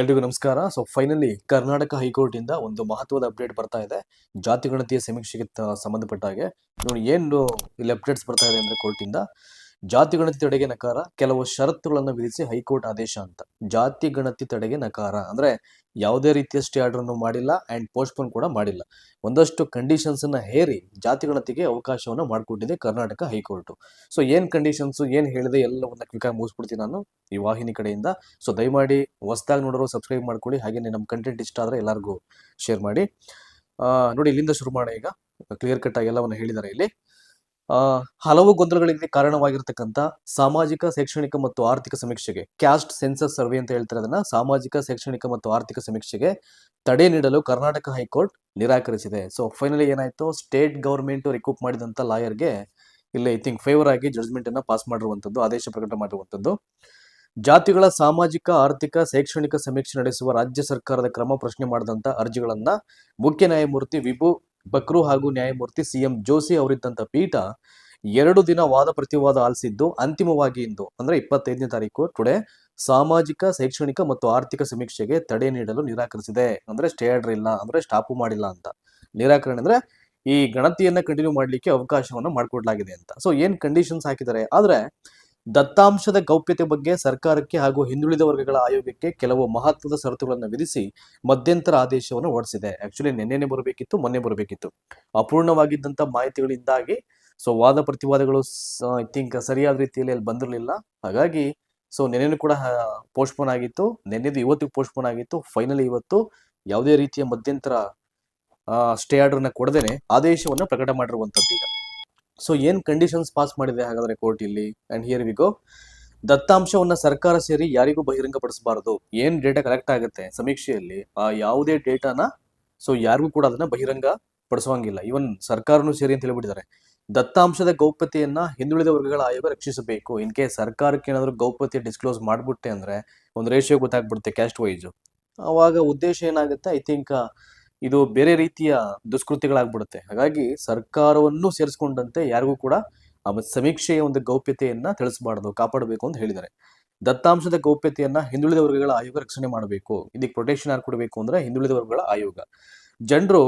ಎಲ್ರಿಗೂ ನಮಸ್ಕಾರ. So finally Karnataka high court ಇಂದ ಒಂದು ಮಹತ್ವದ ಅಪ್ಡೇಟ್ ಬರ್ತಾ ಇದೆ. ಜಾತಿ ಗಣತಿಯ ಸಮೀಕ್ಷೆಗೆ ಸಂಬಂಧಪಟ್ಟ ಹಾಗೆ ನೋಡಿ, ಏನು ಇಲ್ಲಿ ಅಪ್ಡೇಟ್ಸ್ ಬರ್ತಾ ಇದೆ ಅಂದ್ರೆ ಕೋರ್ಟ್ ಇಂದ? ಜಾತಿ ಗಣತಿ ತಡೆಗೆ ನಕಾರ, ಕೆಲವು ಷರತ್ತುಗಳನ್ನು ವಿಧಿಸಿ ಹೈಕೋರ್ಟ್ ಆದೇಶ ಅಂತ. ಜಾತಿ ಗಣತಿ ತಡೆಗೆ ನಕಾರ ಅಂದ್ರೆ ಯಾವುದೇ ರೀತಿಯ ಸ್ಟೇ ಆರ್ಡರ್ ಮಾಡಿಲ್ಲ ಅಂಡ್ ಪೋಸ್ಟ್ಪೋನ್ ಕೂಡ ಮಾಡಿಲ್ಲ. ಒಂದಷ್ಟು ಕಂಡೀಷನ್ಸ್ ಅನ್ನ ಹೇರಿ ಜಾತಿ ಗಣತಿಗೆ ಅವಕಾಶವನ್ನು ಮಾಡಿಕೊಟ್ಟಿದೆ ಕರ್ನಾಟಕ ಹೈಕೋರ್ಟ್. ಸೊ ಏನ್ ಕಂಡೀಷನ್ಸ್ ಏನ್ ಹೇಳಿದೆ ಎಲ್ಲವನ್ನ ಕ್ವಿಕ್ ಆಗಿ ಮುಗಿಸ್ಬಿಡ್ತೀನಿ ನಾನು ಈ ವಾಹಿನಿ ಕಡೆಯಿಂದ. ಸೊ ದಯಮಾಡಿ ಹೊಸದಾಗಿ ನೋಡೋರು ಸಬ್ಸ್ಕ್ರೈಬ್ ಮಾಡ್ಕೊಳ್ಳಿ. ಹಾಗೆ ನಮ್ಮ ಕಂಟೆಂಟ್ ಇಷ್ಟ ಆದ್ರೆ ಎಲ್ಲರಿಗೂ ಶೇರ್ ಮಾಡಿ. ನೋಡಿ ಇಲ್ಲಿಂದ ಶುರು ಮಾಡಿ ಈಗ. ಕ್ಲಿಯರ್ ಕಟ್ ಆಗಿ ಎಲ್ಲವನ್ನು ಹೇಳಿದ್ದಾರೆ ಇಲ್ಲಿ. ಹಲವು ಗೊಂದಲಗಳಿಗೆ ಕಾರಣವಾಗಿರ್ತಕ್ಕಂಥ ಸಾಮಾಜಿಕ, ಶೈಕ್ಷಣಿಕ ಮತ್ತು ಆರ್ಥಿಕ ಸಮೀಕ್ಷೆಗೆ ಕ್ಯಾಸ್ಟ್ ಸೆನ್ಸಸ್ ಸರ್ವೆ ಅಂತ ಹೇಳ್ತಾರೆ ಅದನ್ನ, ಸಾಮಾಜಿಕ, ಶೈಕ್ಷಣಿಕ ಮತ್ತು ಆರ್ಥಿಕ ಸಮೀಕ್ಷೆಗೆ ತಡೆ ನೀಡಲು ಕರ್ನಾಟಕ ಹೈಕೋರ್ಟ್ ನಿರಾಕರಿಸಿದೆ. ಸೊ ಫೈನಲಿ ಏನಾಯ್ತು? ಸ್ಟೇಟ್ ಗವರ್ಮೆಂಟ್ ರಿಕೂಪ್ ಮಾಡಿದಂತ ಲಾಯರ್ಗೆ ಇಲ್ಲಿ ಐ ಥಿಂಕ್ ಫೇವರ್ ಆಗಿ ಜಡ್ಜ್ಮೆಂಟ್ ಅನ್ನ ಪಾಸ್ ಮಾಡಿರುವಂತದ್ದು ಆದೇಶ ಪ್ರಕಟ ಮಾಡಿರುವಂತದ್ದು ಜಾತಿಗಳ ಸಾಮಾಜಿಕ, ಆರ್ಥಿಕ, ಶೈಕ್ಷಣಿಕ ಸಮೀಕ್ಷೆ ನಡೆಸುವ ರಾಜ್ಯ ಸರ್ಕಾರದ ಕ್ರಮ ಪ್ರಶ್ನೆ ಮಾಡಿದಂತ ಅರ್ಜಿಗಳನ್ನ ಮುಖ್ಯ ನ್ಯಾಯಮೂರ್ತಿ ವಿಭು ಬಕ್ರು ಹಾಗೂ ನ್ಯಾಯಮೂರ್ತಿ ಸಿಎಂ ಜೋಶಿ ಅವರಿದ್ದಂಥ ಪೀಠ ಎರಡು ದಿನ ವಾದ ಪ್ರತಿವಾದ ಆಲಿಸಿದ್ದು ಅಂತಿಮವಾಗಿ ಇಂದು, ಅಂದ್ರೆ ಇಪ್ಪತ್ತೈದನೇ ತಾರೀಕು ಟುಡೇ ಸಾಮಾಜಿಕ, ಶೈಕ್ಷಣಿಕ ಮತ್ತು ಆರ್ಥಿಕ ಸಮೀಕ್ಷೆಗೆ ತಡೆ ನೀಡಲು ನಿರಾಕರಿಸಿದೆ. ಅಂದ್ರೆ ಸ್ಟೇ ಆರ್ಡರ್ ಇಲ್ಲ, ಅಂದ್ರೆ ಸ್ಟಾಪು ಮಾಡಿಲ್ಲ ಅಂತ. ನಿರಾಕರಣೆ ಅಂದ್ರೆ ಈ ಗಣತಿಯನ್ನ ಕಂಟಿನ್ಯೂ ಮಾಡಲಿಕ್ಕೆ ಅವಕಾಶವನ್ನು ಮಾಡಿಕೊಡ್ಲಾಗಿದೆ ಅಂತ. ಸೊ ಏನ್ ಕಂಡೀಷನ್ಸ್ ಹಾಕಿದ್ದಾರೆ? ಆದ್ರೆ ದತ್ತಾಂಶದ ಗೌಪ್ಯತೆ ಬಗ್ಗೆ ಸರ್ಕಾರಕ್ಕೆ ಹಾಗೂ ಹಿಂದುಳಿದ ವರ್ಗಗಳ ಆಯೋಗಕ್ಕೆ ಕೆಲವು ಮಹತ್ವದ ಷರತ್ತುಗಳನ್ನು ವಿಧಿಸಿ ಮಧ್ಯಂತರ ಆದೇಶವನ್ನು ಹೊರಡಿಸಿದೆ. ಆಕ್ಚುಲಿ ನಿನ್ನೆನೆ ಬರಬೇಕಿತ್ತು, ಮೊನ್ನೆ ಬರಬೇಕಿತ್ತು. ಅಪೂರ್ಣವಾಗಿದ್ದಂಥ ಮಾಹಿತಿಗಳಿಂದಾಗಿ ಸೊ ವಾದ ಪ್ರತಿವಾದಗಳು ಐ ಥಿಂಕ್ ಸರಿಯಾದ ರೀತಿಯಲ್ಲಿ ಅಲ್ಲಿ ಬಂದಿರಲಿಲ್ಲ. ಹಾಗಾಗಿ ಸೊ ನೆನ್ನೆನೂ ಕೂಡ ಪೋಸ್ಟ್ಪೋನ್ ಆಗಿತ್ತು. ನೆನ್ನೆದು ಇವತ್ತಿಗೆ ಪೋಸ್ಟ್ಪೋನ್ ಆಗಿತ್ತು. ಫೈನಲಿ ಇವತ್ತು ಯಾವುದೇ ರೀತಿಯ ಮಧ್ಯಂತರ ಸ್ಟೇ ಆರ್ಡರ್ನ ಕೊಡದೇನೆ ಆದೇಶವನ್ನು ಪ್ರಕಟ ಮಾಡಿರುವಂಥದ್ದು ಈಗ. ಸೊ ಏನ್ ಕಂಡೀಷನ್ಸ್ ಪಾಸ್ ಮಾಡಿದೆ ಹಾಗಾದ್ರೆ ಕೋರ್ಟ್ ಇಲ್ಲಿ? ಅಂಡ್ ಹಿಯರ್ ವಿ ಗೋ ದತ್ತಾಂಶವನ್ನ ಸರ್ಕಾರ ಸೇರಿ ಯಾರಿಗೂ ಬಹಿರಂಗಪಡಿಸಬಾರದು? ಏನ್ ಡೇಟಾ ಕಲೆಕ್ಟ್ ಆಗುತ್ತೆ ಸಮೀಕ್ಷೆಯಲ್ಲಿ? ಆ, ಯಾವುದೇ ಡೇಟಾನ ಸೊ ಯಾರಿಗೂ ಕೂಡ ಅದನ್ನ ಬಹಿರಂಗ ಪಡಿಸುವಂಗಿಲ್ಲ ಇವನ್ ಸರ್ಕಾರನು ಸೇರಿ ಅಂತ ಹೇಳ್ಬಿಟ್ಟಿದ್ದಾರೆ. ದತ್ತಾಂಶದ ಗೌಪ್ಯತೆಯನ್ನ ಹಿಂದುಳಿದ ವರ್ಗಗಳ ಆಯೋಗ ರಕ್ಷಿಸಬೇಕು. ಇನ್ ಕೇಸ್ ಸರ್ಕಾರಕ್ಕೆ ಏನಾದ್ರು ಗೌಪ್ಯತೆ ಡಿಸ್ಕ್ಲೋಸ್ ಮಾಡ್ಬಿಟ್ಟೆ ಅಂದ್ರೆ, ಒಂದು ರೇಷಿಯೋ ಗೊತ್ತಾಗ್ಬಿಡುತ್ತೆ ಕ್ಯಾಸ್ಟ್ ವೈಸ್ ಅವಾಗ ಉದ್ದೇಶ ಏನಾಗುತ್ತೆ? ಐ ಥಿಂಕ್ ಇದು ಬೇರೆ ರೀತಿಯ ದುಷ್ಕೃತ್ಯಗಳಾಗ್ಬಿಡುತ್ತೆ. ಹಾಗಾಗಿ ಸರ್ಕಾರವನ್ನು ಸೇರಿಸ್ಕೊಂಡಂತೆ ಯಾರಿಗೂ ಕೂಡ ಆ ಸಮೀಕ್ಷೆಯ ಒಂದು ಗೌಪ್ಯತೆಯನ್ನ ತಿಳಿಸಬಾರದು, ಕಾಪಾಡಬೇಕು ಅಂತ ಹೇಳಿದ್ದಾರೆ. ದತ್ತಾಂಶದ ಗೌಪ್ಯತೆಯನ್ನ ಹಿಂದುಳಿದ ವರ್ಗಗಳ ಆಯೋಗ ರಕ್ಷಣೆ ಮಾಡಬೇಕು. ಇದಕ್ಕೆ ಪ್ರೊಟೆಕ್ಷನ್ ಯಾರು ಕೊಡಬೇಕು ಅಂದ್ರೆ ಹಿಂದುಳಿದ ವರ್ಗಗಳ ಆಯೋಗ. ಜನರು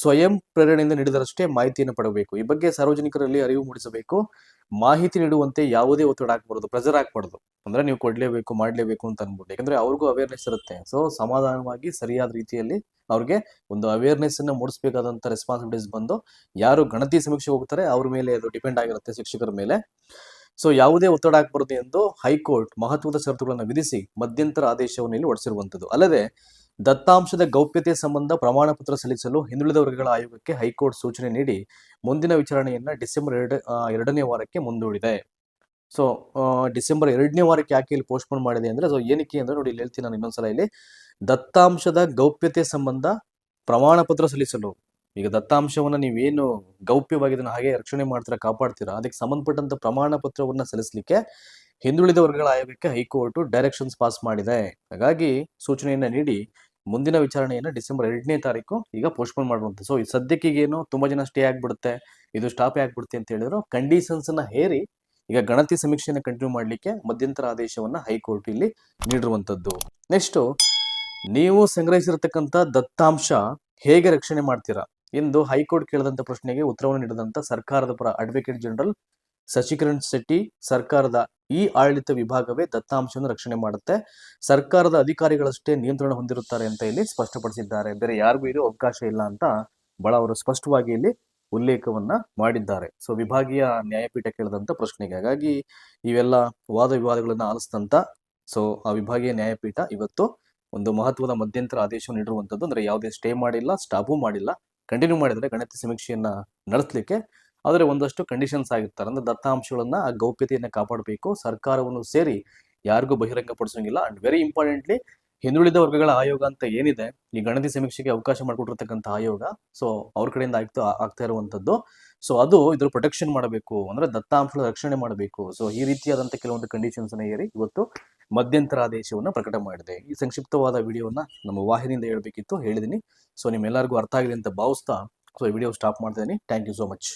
ಸ್ವಯಂ ಪ್ರೇರಣೆಯಿಂದ ನೀಡಿದರಷ್ಟೇ ಮಾಹಿತಿಯನ್ನು ಪಡಬೇಕು ಈ ಬಗ್ಗೆ ಸಾರ್ವಜನಿಕರಲ್ಲಿ ಅರಿವು ಮೂಡಿಸಬೇಕು. ಮಾಹಿತಿ ನೀಡುವಂತೆ ಯಾವುದೇ ಒತ್ತಡ ಹಾಕ್ಬಾರ್ದು ಪ್ರೆಸರ್ ಹಾಕ್ಬಾರ್ದು. ಅಂದ್ರೆ ನೀವು ಕೊಡ್ಲೇಬೇಕು, ಮಾಡ್ಲೇಬೇಕು ಅಂತ ಅನ್ಬಿಟ್ಟು. ಯಾಕಂದ್ರೆ ಅವ್ರಿಗೂ ಅವೇರ್ನೆಸ್ ಇರುತ್ತೆ. ಸೊ ಸಮಾಧಾನವಾಗಿ, ಸರಿಯಾದ ರೀತಿಯಲ್ಲಿ ಅವ್ರಿಗೆ ಒಂದು ಅವೇರ್ನೆಸ್ ಅನ್ನ ಮೂಡಿಸಬೇಕಾದಂತ ರೆಸ್ಪಾನ್ಸಿಬಿಲಿಟೀಸ್ ಬಂದು ಯಾರು ಗಣತಿ ಸಮೀಕ್ಷೆ ಹೋಗ್ತಾರೆ, ಅವ್ರ ಮೇಲೆ ಅದು ಡಿಪೆಂಡ್ ಆಗಿರುತ್ತೆ ಶಿಕ್ಷಕರ ಮೇಲೆ. ಸೊ ಯಾವುದೇ ಒತ್ತಡ ಹಾಕಬಾರದು ಎಂದು ಹೈಕೋರ್ಟ್ ಮಹತ್ವದ ಷರತ್ತುಗಳನ್ನು ವಿಧಿಸಿ ಮಧ್ಯಂತರ ಆದೇಶವನ್ನು ಇಲ್ಲಿ ಹೊರಡಿಸಿರುವಂತದ್ದು. ಅಲ್ಲದೆ ದತ್ತಾಂಶದ ಗೌಪ್ಯತೆ ಸಂಬಂಧ ಪ್ರಮಾಣ ಪತ್ರ ಸಲ್ಲಿಸಲು ಹಿಂದುಳಿದ ವರ್ಗಗಳ ಆಯೋಗಕ್ಕೆ ಹೈಕೋರ್ಟ್ ಸೂಚನೆ ನೀಡಿ ಮುಂದಿನ ವಿಚಾರಣೆಯನ್ನು ಡಿಸೆಂಬರ್ ಎರಡು ಎರಡನೇ ವಾರಕ್ಕೆ ಮುಂದೂಡಿದೆ. ಸೊ ಡಿಸೆಂಬರ್ ಎರಡನೇ ವಾರಕ್ಕೆ ಯಾಕೆ ಇಲ್ಲಿ ಪೋಸ್ಟ್ಪೋನ್ ಮಾಡಿದೆ ಅಂದ್ರೆ ಸೊ ಏನಕ್ಕೆ ಅಂದ್ರೆ ನೋಡಿ ಇಲ್ಲಿ ಹೇಳ್ತೀನಿ ನಾನು ಇನ್ನೊಂದ್ಸಲ ಇಲ್ಲಿ. ದತ್ತಾಂಶದ ಗೌಪ್ಯತೆ ಸಂಬಂಧ ಪ್ರಮಾಣ ಪತ್ರ ಸಲ್ಲಿಸಲು, ಈಗ ದತ್ತಾಂಶವನ್ನ ನೀವೇನು ಗೌಪ್ಯವಾಗಿ ಹಾಗೆ ರಕ್ಷಣೆ ಮಾಡ್ತೀರಾ, ಕಾಪಾಡ್ತೀರಾ, ಅದಕ್ಕೆ ಸಂಬಂಧಪಟ್ಟಂತ ಪ್ರಮಾಣ ಪತ್ರವನ್ನ ಸಲ್ಲಿಸಲಿಕ್ಕೆ ಹಿಂದುಳಿದ ವರ್ಗಗಳ ಆಯೋಗಕ್ಕೆ ಹೈಕೋರ್ಟ್ ಡೈರೆಕ್ಷನ್ಸ್ ಪಾಸ್ ಮಾಡಿದೆ. ಹಾಗಾಗಿ ಸೂಚನೆಯನ್ನ ನೀಡಿ ಮುಂದಿನ ವಿಚಾರಣೆಯನ್ನು ಡಿಸೆಂಬರ್ ಎರಡನೇ ತಾರೀಕು ಈಗ ಪೋಸ್ಟ್ಪೋನ್ ಮಾಡುವಂತೆ. ಸೊ ಈ ಏನು ತುಂಬಾ ಜನ ಸ್ಟೇ ಆಗ್ಬಿಡುತ್ತೆ, ಇದು ಸ್ಟಾಪ್ ಆಗ್ಬಿಡುತ್ತೆ ಅಂತ ಹೇಳಿದ್ರು. ಕಂಡೀಷನ್ಸ್ ಅನ್ನ ಹೇರಿ ಈಗ ಗಣತಿ ಸಮೀಕ್ಷೆಯನ್ನು ಕಂಟಿನ್ಯೂ ಮಾಡಲಿಕ್ಕೆ ಮಧ್ಯಂತರ ಆದೇಶವನ್ನ ಹೈಕೋರ್ಟ್ ಇಲ್ಲಿ ನೀಡಿರುವಂತದ್ದು. ನೆಕ್ಸ್ಟ್ ನೀವು ಸಂಗ್ರಹಿಸಿರತಕ್ಕಂಥ ದತ್ತಾಂಶ ಹೇಗೆ ರಕ್ಷಣೆ ಮಾಡ್ತೀರಾ? ಎಂದು ಹೈಕೋರ್ಟ್ ಕೇಳಿದಂಥ ಪ್ರಶ್ನೆಗೆ ಉತ್ತರವನ್ನು ನೀಡಿದಂಥ ಸರ್ಕಾರದ ಪರ ಅಡ್ವೊಕೇಟ್ ಜನರಲ್ ಶಶಿಕಿರಣ್ ಶೆಟ್ಟಿ ಸರ್ಕಾರದ ಈ ಆಡಳಿತ ವಿಭಾಗವೇ ದತ್ತಾಂಶವನ್ನು ರಕ್ಷಣೆ ಮಾಡುತ್ತೆ. ಸರ್ಕಾರದ ಅಧಿಕಾರಿಗಳಷ್ಟೇ ನಿಯಂತ್ರಣ ಹೊಂದಿರುತ್ತಾರೆ ಅಂತ ಇಲ್ಲಿ ಸ್ಪಷ್ಟಪಡಿಸಿದ್ದಾರೆ. ಬೇರೆ ಯಾರಿಗೂ ಇದು ಅವಕಾಶ ಇಲ್ಲ ಅಂತ ಬಹಳ ಅವರು ಸ್ಪಷ್ಟವಾಗಿ ಇಲ್ಲಿ ಉಲ್ಲೇಖವನ್ನ ಮಾಡಿದ್ದಾರೆ. ಸೊ ವಿಭಾಗೀಯ ನ್ಯಾಯಪೀಠ ಕೇಳಿದಂತ ಪ್ರಶ್ನೆಗೆ. ಹಾಗಾಗಿ ಇವೆಲ್ಲ ವಾದ ವಿವಾದಗಳನ್ನ ಆಲಿಸಿದಂತ ಸೊ ಆ ವಿಭಾಗೀಯ ನ್ಯಾಯಪೀಠ ಇವತ್ತು ಒಂದು ಮಹತ್ವದ ಮಧ್ಯಂತರ ಆದೇಶವನ್ನು ನೀಡಿರುವಂತದ್ದು, ಅಂದ್ರೆ ಯಾವುದೇ ಸ್ಟೇ ಮಾಡಿಲ್ಲ, ಸ್ಟಾಪು ಮಾಡಿಲ್ಲ, ಕಂಟಿನ್ಯೂ ಮಾಡಿದ್ರೆ ಗಣತಿ ಸಮೀಕ್ಷೆಯನ್ನ ನಡೆಸಲಿಕ್ಕೆ ಆದರೆ ಒಂದಷ್ಟು ಕಂಡೀಷನ್ಸ್ ಆಗಿರ್ತಾರೆ. ಅಂದ್ರೆ ದತ್ತಾಂಶಗಳನ್ನ ಆ ಗೌಪ್ಯತೆಯನ್ನು ಕಾಪಾಡಬೇಕು. ಸರ್ಕಾರವನ್ನು ಸೇರಿ ಯಾರಿಗೂ ಬಹಿರಂಗಪಡಿಸೋಂಗಿಲ್ಲ. ಅಂಡ್ ವೆರಿ ಇಂಪಾರ್ಟೆಂಟ್ಲಿ ಹಿಂದುಳಿದ ವರ್ಗಗಳ ಆಯೋಗ ಅಂತ ಏನಿದೆ, ಈ ಗಣತಿ ಸಮೀಕ್ಷೆಗೆ ಅವಕಾಶ ಮಾಡಿಕೊಟ್ಟಿರ್ತಕ್ಕಂಥ ಆಯೋಗ ಸೊ ಅವ್ರ ಕಡೆಯಿಂದ ಆಗ್ತಾ ಆಗ್ತಾ ಇರುವಂಥದ್ದು. ಸೊ ಅದು ಇದ್ರ ಪ್ರೊಟೆಕ್ಷನ್ ಮಾಡಬೇಕು. ಅಂದ್ರೆ ದತ್ತಾಂಶದ ರಕ್ಷಣೆ ಮಾಡಬೇಕು. ಸೊ ಈ ರೀತಿಯಾದಂತ ಕೆಲವೊಂದು ಕಂಡೀಷನ್ಸ್ ಅನ್ನ ಏರಿ ಇವತ್ತು ಮಧ್ಯಂತರ ಆದೇಶವನ್ನು ಪ್ರಕಟ ಮಾಡಿದೆ. ಈ ಸಂಕ್ಷಿಪ್ತವಾದ ವಿಡಿಯೋನ ನಮ್ಮ ವಾಹಿನಿಯಿಂದ ಹೇಳಬೇಕಿತ್ತು ಹೇಳಿದ್ದೀನಿ ಸೊ ನಿಮ್ಮೆಲ್ಲರಿಗೂ ಅರ್ಥ ಆಗಿದೆ ಅಂತ ಭಾವಿಸ್ತಾ ಸೊ ಈ ವಿಡಿಯೋ ಸ್ಟಾಪ್ ಮಾಡ್ತಾ ಥ್ಯಾಂಕ್ ಯು ಸೋ ಮಚ್